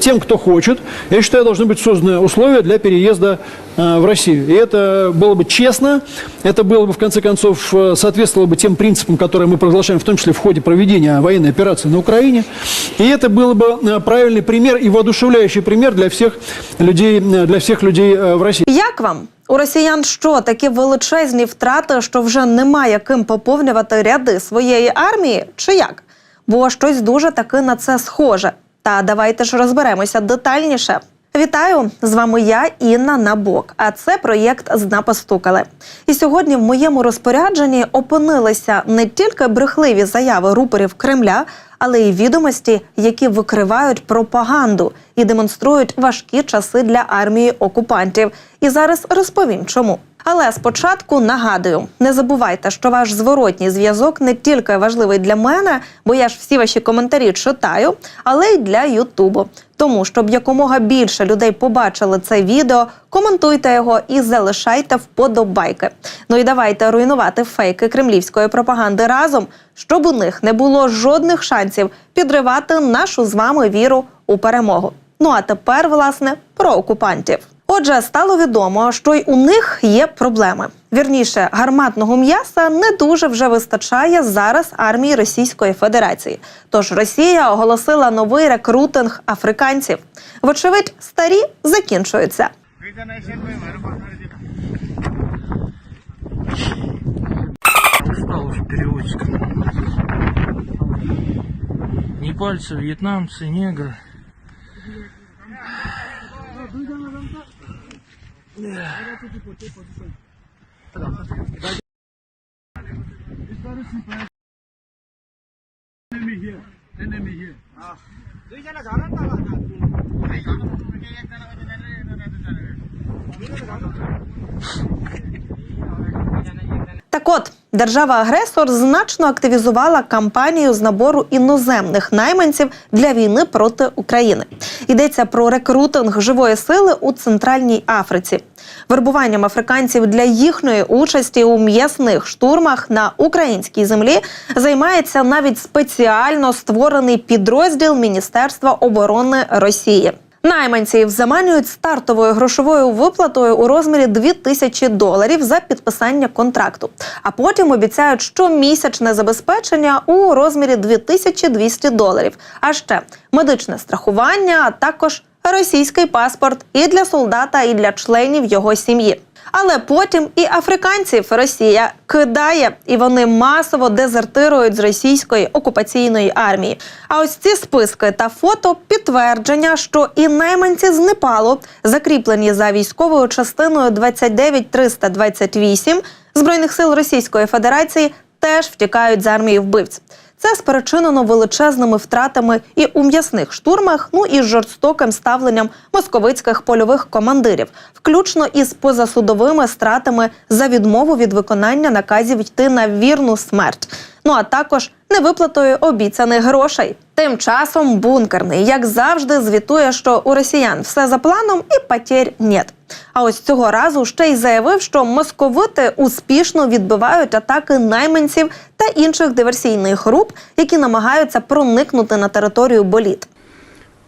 Тем, кто хочет, я считаю, должны быть созданы условия для переезда э, в Россию. И это было бы честно, это было бы, в конце концов, э, соответствовало бы тем принципам, которые мы провозглашаем, в том числе в ходе проведения военной операции на Украине. И это был бы э, правильный пример и воодушевляющий пример для всех людей, э, для всех людей э, в России. Як вам? У росіян що такі величезні втрати, що вже немає ким поповнювати ряди своєї армії, чи як? Бо щось дуже таки на це схоже. Та давайте ж розберемося детальніше. Вітаю! З вами я, Інна Набок. А це проєкт «Зна постукали». І сьогодні в моєму розпорядженні опинилися не тільки брехливі заяви рупорів Кремля, але й відомості, які викривають пропаганду і демонструють важкі часи для армії окупантів. І зараз розповім, чому. Але спочатку нагадую: не забувайте, що ваш зворотній зв'язок не тільки важливий для мене, бо я ж всі ваші коментарі читаю, але й для Ютубу. Тому, щоб якомога більше людей побачили це відео, коментуйте його і залишайте вподобайки. Ну і давайте руйнувати фейки кремлівської пропаганди разом, щоб у них не було жодних шансів підривати нашу з вами віру у перемогу. Ну а тепер, власне, про окупантів. Отже, стало відомо, що й у них є проблеми. Вірніше, гарматного м'яса не дуже вже вистачає зараз армії Російської Федерації. Тож Росія оголосила новий рекрутинг африканців. Вочевидь, старі закінчуються. Устал уже переводчик. Непальцы, вьетнамцы, негры. Так от, держава-агресор значно активізувала кампанію з набору іноземних найманців для війни проти України. Йдеться про рекрутинг живої сили у Центральній Африці. Вербуванням африканців для їхньої участі у м'ясних штурмах на українській землі займається навіть спеціально створений підрозділ Міністерства оборони Росії. Найманців заманюють стартовою грошовою виплатою у розмірі 2 тисячі доларів за підписання контракту, а потім обіцяють щомісячне забезпечення у розмірі 2200 доларів. А ще медичне страхування, а також російський паспорт і для солдата, і для членів його сім'ї. Але потім і африканців Росія кидає, і вони масово дезертирують з російської окупаційної армії. А ось ці списки та фото підтвердження, що і найманці з Непалу, закріплені за військовою частиною 29328 збройних сил Російської Федерації, теж втікають з армії вбивць. Це спричинено величезними втратами і у м'ясних штурмах, ну і жорстоким ставленням московицьких польових командирів, включно із позасудовими стратами за відмову від виконання наказів йти на вірну смерть. Ну а також невиплатою обіцяних грошей. Тим часом бункерний, як завжди, звітує, що у росіян все за планом і потерь нет. А ось цього разу ще й заявив, що московити успішно відбивають атаки найманців та інших диверсійних груп, які намагаються проникнути на територію боліт.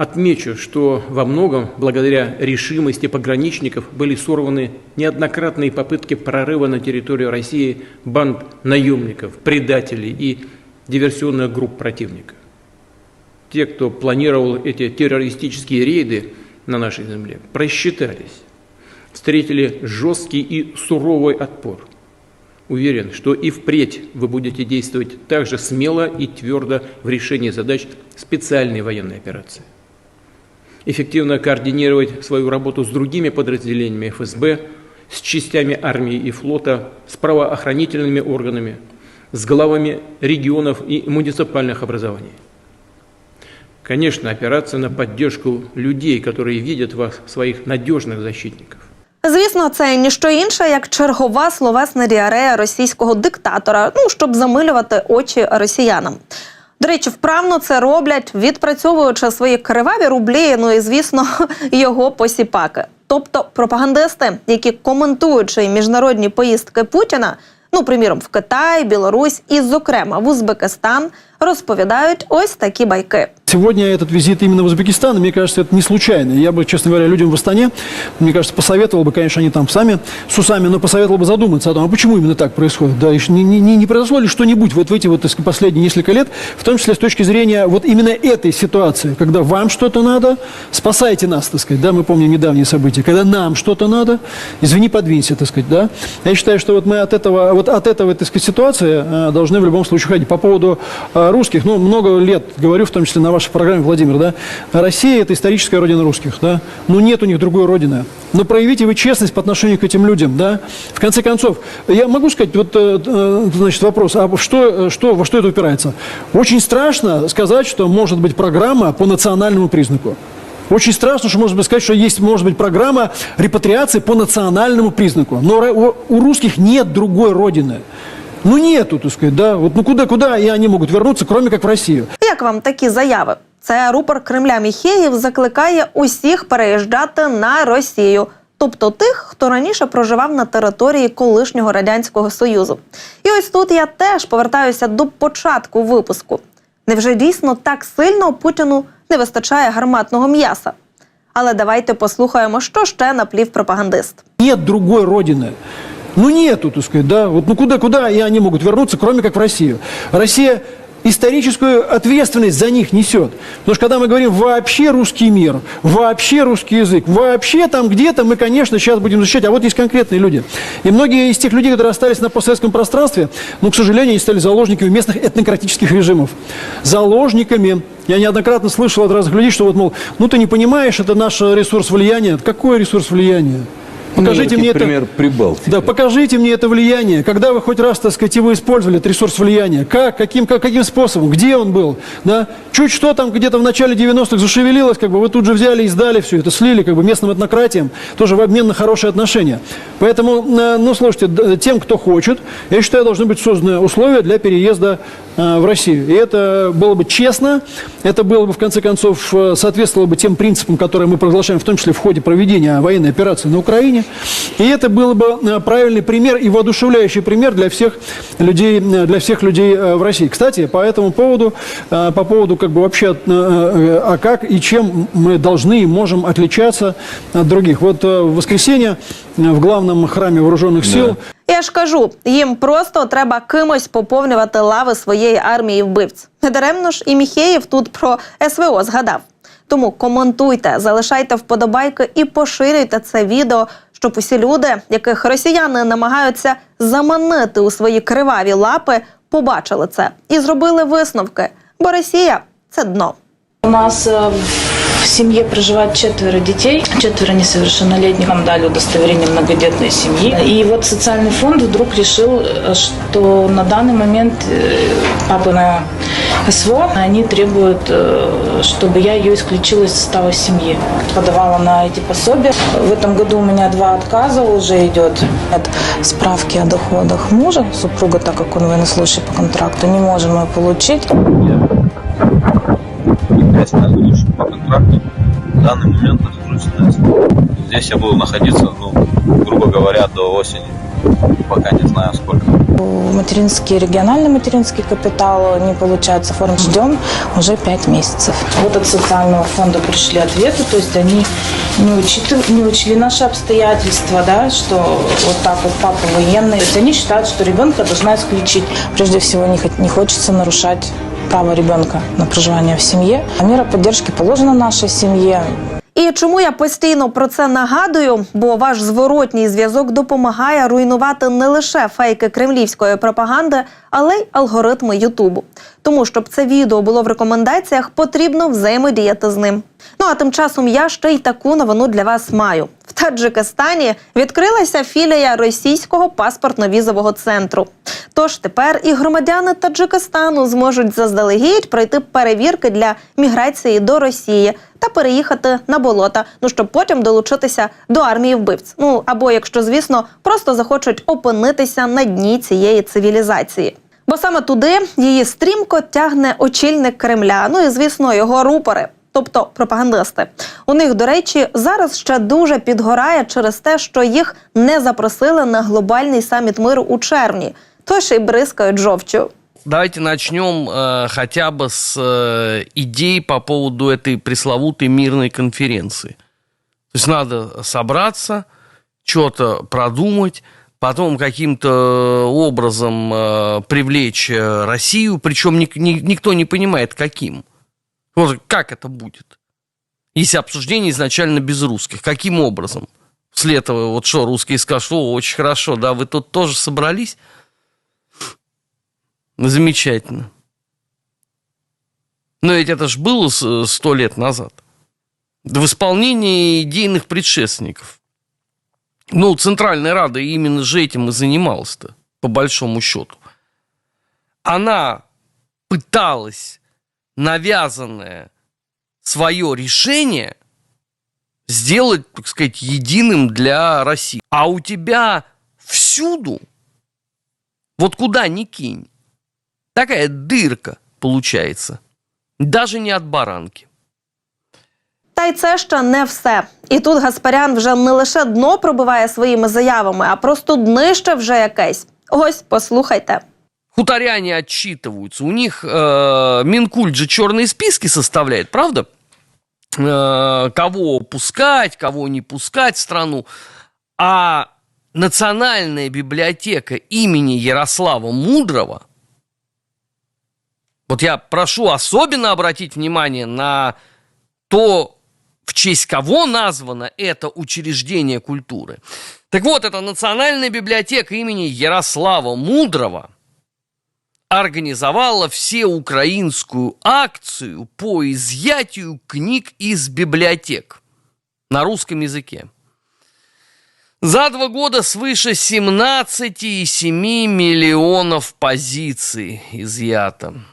Отмечу, что во многом благодаря решимости пограничников были сорваны неоднократные попытки прорыва на территорию России банд наемников, предателей и диверсионных групп противника. Те, кто планировал эти террористические рейды на нашей земле, просчитались, встретили жесткий и суровый отпор. Уверен, что и впредь вы будете действовать так же смело и твердо в решении задач специальной военной операции эффективно координировать свою работу с другими подразделениями ФСБ, с частями армии и флота, с правоохранительными органами, с главами регионов и муниципальных образований. Конечно, операция на поддержку людей, которые видят вас своих надежных защитников. Звісно, це ніщо інше, як чергова словесна діарея російського диктатора, ну щоб замилювати очі росіянам. До речі, вправно це роблять, відпрацьовуючи свої криваві рублі, ну і звісно, його посіпаки. Тобто пропагандисти, які коментуючи міжнародні поїздки Путіна, ну приміром в Китай, Білорусь і, зокрема, в Узбекистан, розповідають ось такі байки. сегодня этот визит именно в Узбекистан, мне кажется, это не случайно. Я бы, честно говоря, людям в Астане, мне кажется, посоветовал бы, конечно, они там сами с усами, но посоветовал бы задуматься о том, а почему именно так происходит. Да, ш- не, не- не- произошло ли что-нибудь вот в эти вот последние несколько лет, в том числе с точки зрения вот именно этой ситуации, когда вам что-то надо, спасайте нас, так сказать, да, мы помним недавние события, когда нам что-то надо, извини, подвинься, так сказать, да. Я считаю, что вот мы от этого, вот от этого, так сказать, ситуации э, должны в любом случае уходить. По поводу русских, ну, много лет говорю, в том числе на вашей программе, Владимир, да, Россия – это историческая родина русских, да, но нет у них другой родины. Но проявите вы честность по отношению к этим людям, да. В конце концов, я могу сказать, вот, э, э, значит, вопрос, а что, э, что, во что это упирается? Очень страшно сказать, что может быть программа по национальному признаку. Очень страшно, что можно сказать, что есть, может быть, программа репатриации по национальному признаку. Но у русских нет другой родины. Ну, нету, так сказать, да. Вот, ну, куда, куда и они могут вернуться, кроме как в Россию? Як вам такі заяви? Це рупор Кремля Міхеєв закликає усіх переїжджати на Росію, тобто тих, хто раніше проживав на території колишнього радянського союзу. І ось тут я теж повертаюся до початку випуску. Невже дійсно так сильно Путіну не вистачає гарматного м'яса? Але давайте послухаємо, що ще наплів пропагандист. Нет другой родины. Ну, нету, так сказать, да. Вот, ну, куда, куда и они могут вернуться, кроме как в Россию? Россия историческую ответственность за них несет. Потому что когда мы говорим вообще русский мир, вообще русский язык, вообще там где-то мы, конечно, сейчас будем защищать, а вот есть конкретные люди. И многие из тех людей, которые остались на постсоветском пространстве, ну, к сожалению, они стали заложниками местных этнократических режимов. Заложниками. Я неоднократно слышал от разных людей, что вот, мол, ну ты не понимаешь, это наш ресурс влияния. Какой ресурс влияния? Покажите Ну, мне это. пример Прибалтики. Да, покажите мне это влияние. Когда вы хоть раз, так сказать, его использовали, этот ресурс влияния? Как? Каким, как, каким способом? Где он был? Да? Чуть что там где-то в начале 90-х зашевелилось, как бы вы тут же взяли и сдали все это, слили как бы местным этнократиям, тоже в обмен на хорошие отношения. Поэтому, э, ну, слушайте, тем, кто хочет, я считаю, должны быть созданы условия для переезда в Россию. И это было бы честно, это было бы, в конце концов, э, соответствовало бы тем принципам, которые мы проглашаем, в том числе в ходе проведения военной операции на Украине. И это был бы э, правильный пример и воодушевляющий пример для всех людей, э, для всех людей э, в России. Кстати, по этому поводу, э, по поводу как бы вообще, э, э, а как и чем мы должны и можем отличаться от других. Вот э, в воскресенье э, в главном храме вооруженных сил Я ж кажу, їм просто треба кимось поповнювати лави своєї армії вбивць. Недаремно ж і Міхеєв тут про СВО згадав. Тому коментуйте, залишайте вподобайки і поширюйте це відео, щоб усі люди, яких росіяни намагаються заманити у свої криваві лапи, побачили це і зробили висновки. Бо Росія це дно. У нас э, в семье проживает четверо детей, четверо несовершеннолетних. Нам дали удостоверение многодетной семьи. И вот социальный фонд вдруг решил, что на данный момент э, папы на СВО, они требуют, э, чтобы я ее исключила из состава семьи. Подавала на эти пособия. В этом году у меня два отказа уже идет. От справки о доходах мужа, супруга, так как он военнослужащий по контракту, не можем мы получить. Являюсь военнослужащим по контракту. В данный момент нахожусь на. Здесь я буду находиться, ну, грубо говоря, до осени. Пока не знаю сколько. Материнский, региональный материнский капитал не получается оформить. Ждем уже пять месяцев. Вот от социального фонда пришли ответы, то есть они не, учитыв- не учли наши обстоятельства, да, что вот так вот папа военный. То есть они считают, что ребенка должна исключить. Прежде всего не, не хочется нарушать право ребенка на проживание в семье. Мера поддержки положена нашей семье. І чому я постійно про це нагадую? Бо ваш зворотній зв'язок допомагає руйнувати не лише фейки кремлівської пропаганди, але й алгоритми Ютубу. Тому щоб це відео було в рекомендаціях, потрібно взаємодіяти з ним. Ну а тим часом я ще й таку новину для вас маю. В Таджикистані відкрилася філія російського паспортно-візового центру. Тож тепер і громадяни Таджикистану зможуть заздалегідь пройти перевірки для міграції до Росії та переїхати на болота, ну щоб потім долучитися до армії вбивць. Ну або якщо, звісно, просто захочуть опинитися на дні цієї цивілізації. Бо саме туди її стрімко тягне очільник Кремля. Ну і звісно, його рупори Тобто пропагандисти. У них, до речі, зараз ще дуже підгорає через те, що їх не запросили на глобальний саміт миру у червні, тож і бризкають жовчю. давайте начнем э, хотя бы с э, идей по поводу этой пресловутой мирной конференции. То есть надо собраться, что-то продумать, потом каким-то образом э, привлечь э, Россию, причем ник- ни- никто не понимает, каким. Вот как это будет? Если обсуждение изначально без русских, каким образом? После этого вот что, русские скажут, о, очень хорошо, да, вы тут тоже собрались? Замечательно. Но ведь это же было сто лет назад. В исполнении идейных предшественников. Ну, Центральная Рада именно же этим и занималась-то, по большому счету. Она пыталась навязанное свое решение сделать, так сказать, единым для России. А у тебя всюду, вот куда ни кинь, такая дырка получается. Даже не от баранки. Та й це ще не все. І тут Гаспарян вже не лише дно пробиває своїми заявами, а просто днище вже якесь. Ось послухайте. Хуторяне отчитываются. У них э, Минкульт же черные списки составляет, правда? Э, кого пускать, кого не пускать в страну. А Национальная библиотека имени Ярослава Мудрого, вот я прошу особенно обратить внимание на то, в честь кого названо это учреждение культуры. Так вот, это Национальная библиотека имени Ярослава Мудрого организовала всеукраинскую акцию по изъятию книг из библиотек на русском языке. За два года свыше 17,7 миллионов позиций изъято.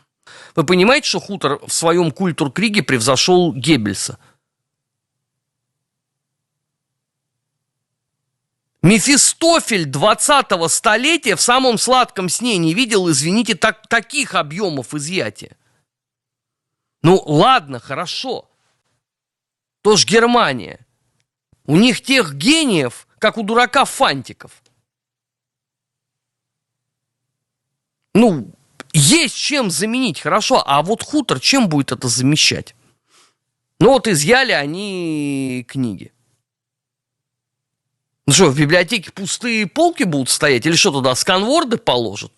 Вы понимаете, что хутор в своем культур-криге превзошел Геббельса? Мефистофель 20-го столетия в самом сладком сне не видел, извините, так, таких объемов изъятия. Ну, ладно, хорошо. Тоже Германия. У них тех гениев, как у дурака фантиков. Ну, есть чем заменить, хорошо, а вот хутор чем будет это замещать? Ну вот изъяли они книги. Ну что, в библиотеке пустые полки будут стоять? Или что туда, сканворды положат?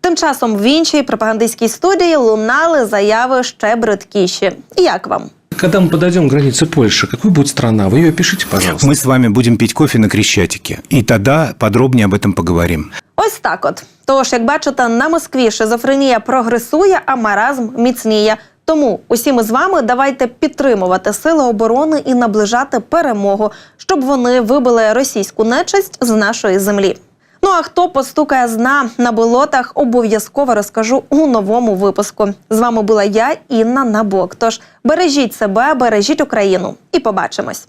Тим часом в іншій пропагандистській студії лунали заяви ще бридкіші. Як вам? Когда мы подойдем к границе Польши, какой будет страна? Вы ее пишите, пожалуйста. Мы с вами будем пить кофе на Крещатике. И тогда подробнее об этом поговорим. Ось так от. Тож, як бачите, на Москві шизофренія прогресує, а маразм міцніє. Тому усі ми з вами давайте підтримувати сили оборони і наближати перемогу, щоб вони вибили російську нечисть з нашої землі. Ну а хто постукає з дна на болотах, обов'язково розкажу у новому випуску. З вами була я, Інна Набок. Тож бережіть себе, бережіть Україну і побачимось.